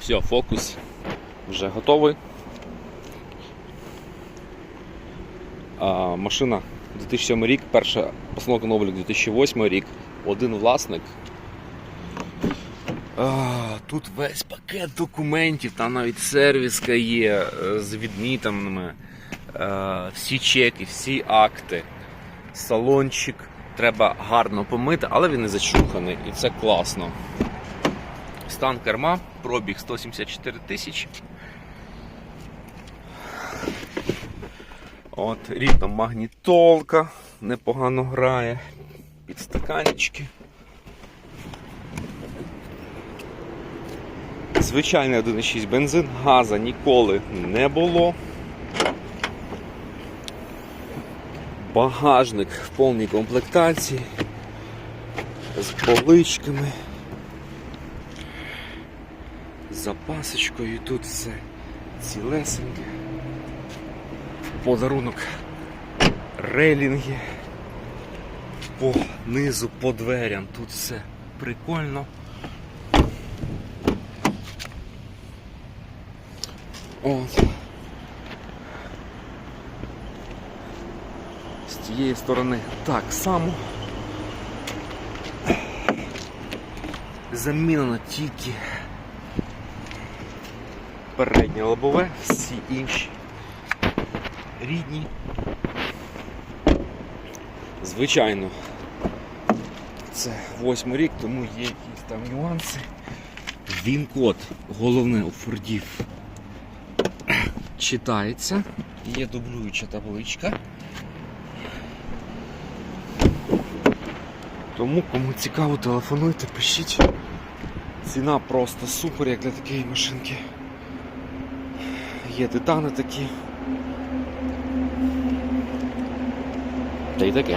Все, фокус вже готовий. А, машина 2007 рік, перша постановка на облік 2008 рік, один власник. А, тут весь пакет документів, там навіть сервіска є е, з відмітами, е, всі чеки, всі акти, салончик. Треба гарно помити, але він не зачуханий і це класно. Стан керма, пробіг 174 тисячі. От, рідна магнітолка, непогано грає, підстаканечки. Звичайний 1,6 бензин, газа ніколи не було. Багажник в повній комплектації з поличками, запасочкою, тут все цілесеньке. Подарунок рейлінги по низу, по дверям. Тут все прикольно. От. З цієї сторони так само. Замінено тільки переднє лобове, всі інші рідні. Звичайно, це восьмий рік, тому є якісь там нюанси. Він код, головне у Фордів читається, є дублююча табличка. Тому кому цікаво, телефонуйте, пишіть. Ціна просто супер, як для такої машинки. Є титани такі. Та й таке.